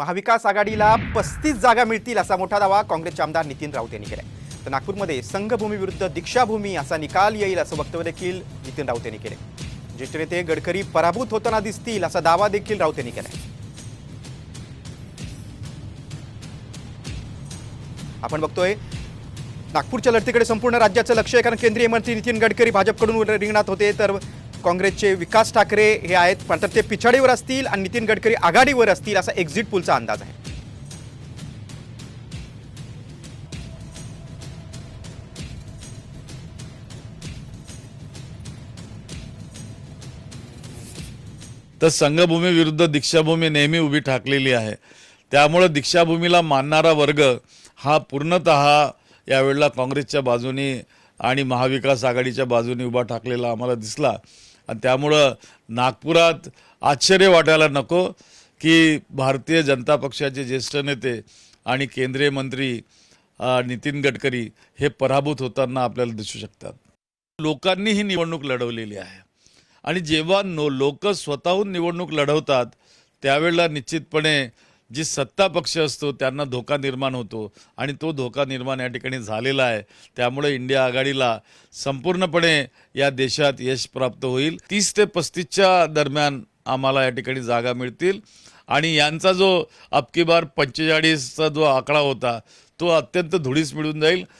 महाविकास आघाडीला पस्तीस जागा मिळतील असा मोठा दावा काँग्रेसचे आमदार नितीन राऊत यांनी केलाय. तर नागपूरमध्ये संघभूमी विरुद्ध दीक्षाभूमी असा निकाल येईल असं वक्तव्य देखील नितीन राऊत यांनी केले ज्येष्ठ नेते गडकरी पराभूत होताना दिसतील असा दावा देखील राऊत यांनी केलाय. आपण बघतोय नागपूरच्या लढतीकडे संपूर्ण राज्याचं लक्ष आहे कारण केंद्रीय मंत्री नितीन गडकरी भाजपकडून रिंगणात होते. तर काँग्रेसचे विकास ठाकरे हे आहेत. पण तर ते पिछाडीवर असतील आणि नितीन गडकरी आघाडीवर असतील असा एक्झिट पोलचा अंदाज आहे. तर संघभूमी विरुद्ध दीक्षाभूमी नेहमी उभी ठाकलेली आहे. त्यामुळं दीक्षाभूमीला मानणारा वर्ग हा पूर्णत यावेळेला काँग्रेसच्या बाजूनी आणि महाविकास आघाडीच्या बाजूने उभा ठाकलेला आम्हाला दिसला. आणि त्यामुळं नागपुरात आश्चर्य वाटायला नको की भारतीय जनता पक्षाचे ज्येष्ठ नेते आणि केंद्रीय मंत्री नितीन गडकरी हे पराभूत होताना आपल्याला दिसू शकतात. लोकांनी ही निवडणूक लढवलेली आहे. आणि जेव्हा नो लोक स्वतःहून निवडणूक लढवतात त्यावेळेला निश्चितपणे जी सत्ता पक्ष असतो त्यांना धोका निर्माण होतो आणि तो धोका निर्माण या ठिकाणी झालेला आहे. त्यामुळे इंडिया आघाडीला संपूर्णपणे या देशात यश प्राप्त होईल. तीस ते पस्तीसच्या दरम्यान आम्हाला या ठिकाणी जागा मिळतील. आणि यांचा जो अबकी बार पंचेचाळीसचा जो आकडा होता तो अत्यंत धुळीस मिळून जाईल.